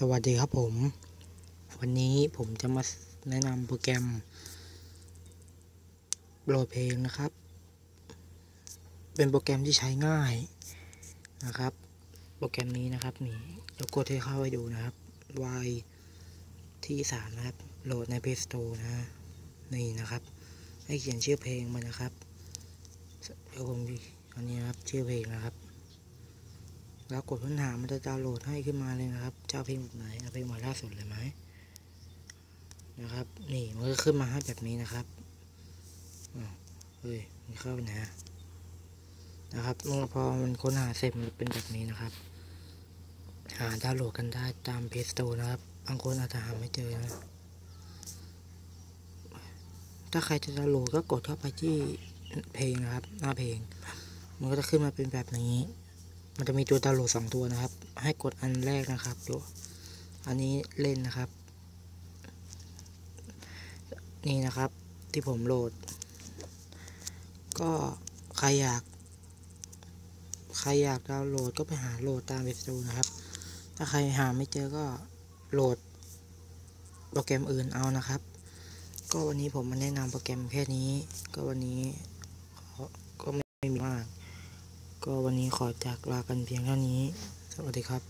สวัสดีครับผม วันนี้ผมจะมาแนะนำโปรแกรมโหลดเพลงนะครับ เป็นโปรแกรมที่ใช้ง่ายนะครับ โปรแกรมนี้นะครับนี่เดี๋ยวกดให้เข้าไปดูนะครับ Y ที่สามนะครับ โหลดใน Play Store นะนี่นะครับ ให้เขียนชื่อเพลงมานะครับเดี๋ยวผมอันนี้นะครับชื่อเพลงนะครับ แล้วกดค้นหามันจะดาวน์โหลดให้ขึ้นมาเลยนะครับเจ้าเพลงแบบไหนเอาเพลงใหม่ล่าสุดเลยไหมนะครับ นี่มันก็ขึ้นมาให้แบบนี้นะครับเฮ้ยมันเข้าไปไหนนะครับเมื่อพอมันค้นหาเสร็จมันเป็นแบบนี้นะครับ หาดาวน์โหลดกันได้ตาม Play Store นะครับบางคนอาจจะหาไม่เจอนะถ้าใครจะดาวน์โหลดก็กดเข้าไปที่เพลงนะครับ หน้าเพลง มันก็จะขึ้นมาเป็นแบบนี้ มันจะมีตัวดาวน์โหลดสองตัวนะครับ ให้กดอันแรกนะครับตัวอันนี้เล่นนะครับ นี่นะครับที่ผมโหลด ก็ใครอยาก ใครอยากดาวน์โหลดก็ไปหาโหลดตามเว็บสตูนะครับ ถ้าใครหาไม่เจอก็โหลดโปรแกรมอื่นเอานะครับ ก็วันนี้ผมมาแนะนำโปรแกรมแค่นี้ ก็วันนี้ก็ไม่มีมาก ก็วันนี้ขอจากลากันเพียงเท่านี้ สวัสดีครับ